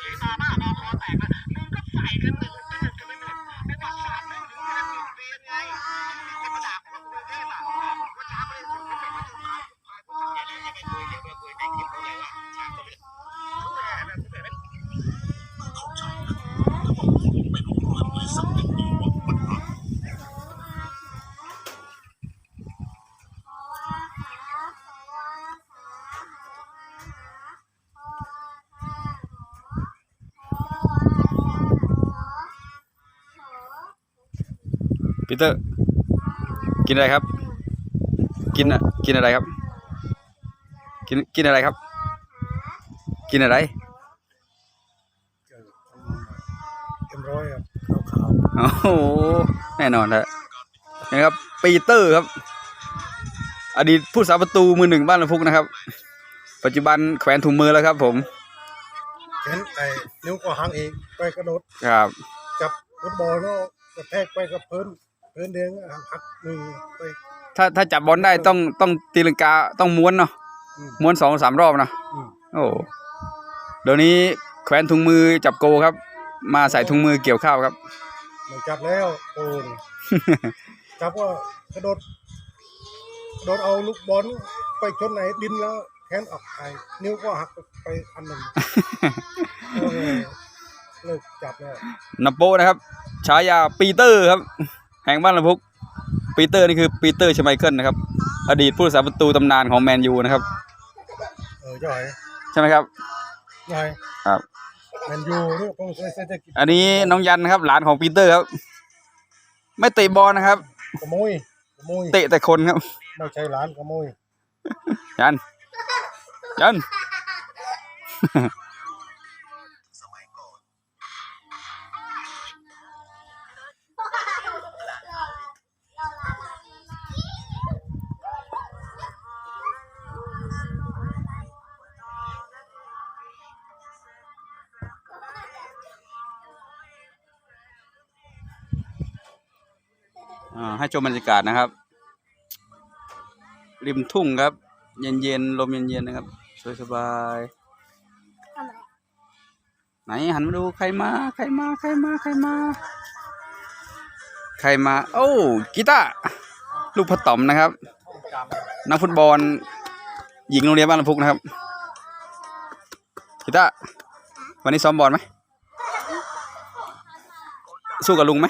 เขตาบ้าตาคอแตกนะมึงก็ใส่กันหนึ่ง ปีเตอร์ กินอะไรครับ กินอะกินอะไรครับ กินกินอะไรครับ กินอะไรเอ็มร้อยครับขาวโอ้โหแน่นอนฮะนี่ครับปีเตอร์ครับ อดีตผู้สาประตูมือหนึ่งบ้านละพุกนะครับ ปัจจุบันแขวนถุงมือแล้วครับ ผมๆเห็นไอ้นิ้วก็หักเองไปกระโดดครับ จับฟุตบอลแล้วกระแทกไปกับพื้น พื้นเด้งหักมือไป ถ้าถ้าจับบอลได้ต้องต้องตีลังกาต้องม้วนเนาะอืมม้วนสองสามรอบเนาะอืม โอ้เดี๋ยวนี้แขวนถุงมือจับโกครับ มาใส่ถุงมือเกี่ยวข้าวครับ ไม่จับแล้วโอ้นจับว่ากระโดดกระโดดเอาลูกบอลไปชนไหนดินแล้วแขนออกไปนิ้วก็หักไปอันหนึ่งก็เลยเลิกจับแล้ว นับโปนะครับ ฉายาปีเตอร์ครับ แห่งบ้านลำพุกปีเตอร์นี่คือปีเตอร์ชไมเคิลนะครับ อดีตผู้รักษาประตูตำนานของแมนยูนะครับ เออจ่อยใช่ไหมครับไงครับแมนยูนี่ต้องใช้เศรษฐกิจอันนี้น้องยันนะครับ หลานของปีเตอร์ครับ ไม่เตะบอลนะครับ ขโมยขโมยเตะแต่คนครับไม่ใช่ร้านขโมยยันยัน ให้ชมบรรยากาศนะครับ ริมทุ่งครับ เย็นๆลมเย็นๆนะครับ สวยสบายไหนหันมาดูใครมาใครมาใครมาใครมา ใครมา โอ้กีตาลูกพ่อต๋อมนะครับ นักฟุตบอล หญิงโรงเรียนบ้านลำพุกนะครับกีตาวันนี้ซ้อมบอลไหมสู้กับลุงไหม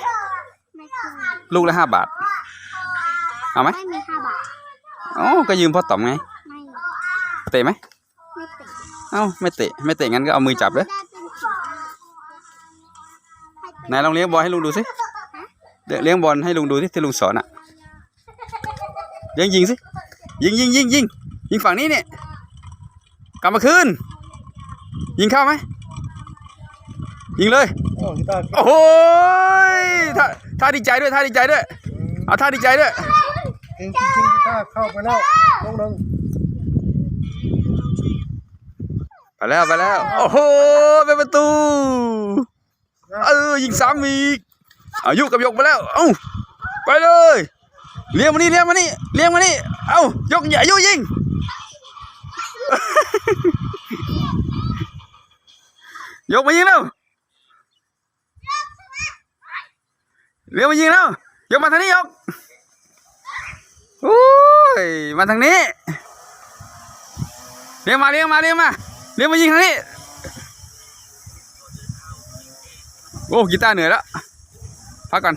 ลูกละห้าบาท เอาไหมไม่มีห้าบาท อ๋อก็ยืมพ่อต๋อมไง ไม่เตะไหม ไม่ติดเอ้าไม่เตะไม่เตะงั้นก็เอามือจับเลยได้เป็นผีไหนลองเลี้ยงบอลให้ลุงดูสิเลี้ยงเลี้ยงบอลให้ลุงดูสิที่ลุงสอนอะเลี้ยงยิงสิยิงยิงยิงยิงยิงฝั่งนี้เนี่ยกลับมาคืนยิงเข้าไหมยิงเลย โอ้กีตาร์โอ้โหยท่าท่าดีใจด้วยท่าดีใจด้วย เอาท่าดีใจด้วยเองจริงๆกีตาร์เข้าไปแล้วลงหนึ่งไปแล้วไปแล้ว โอ้โหเป็นประตู เออยิงซ้ำอีกเอายุกับยกไปแล้ว เอ้าไปเลยเลี้ยงมานี่เลี้ยงมานี่เลี้ยงมานี่ เอ้ายกอย่ายุยิงยกมายิงแล้ว เลี้ยงมายิงแล้วยกมาทางนี้ยกอุ้ยมาทางนี้เลี้ยงมาเลี้ยงมาเลี้ยงมาเลี้ยงมายิงทางนี้โอ้กีตาร์เหนื่อยแล้วพักก่อน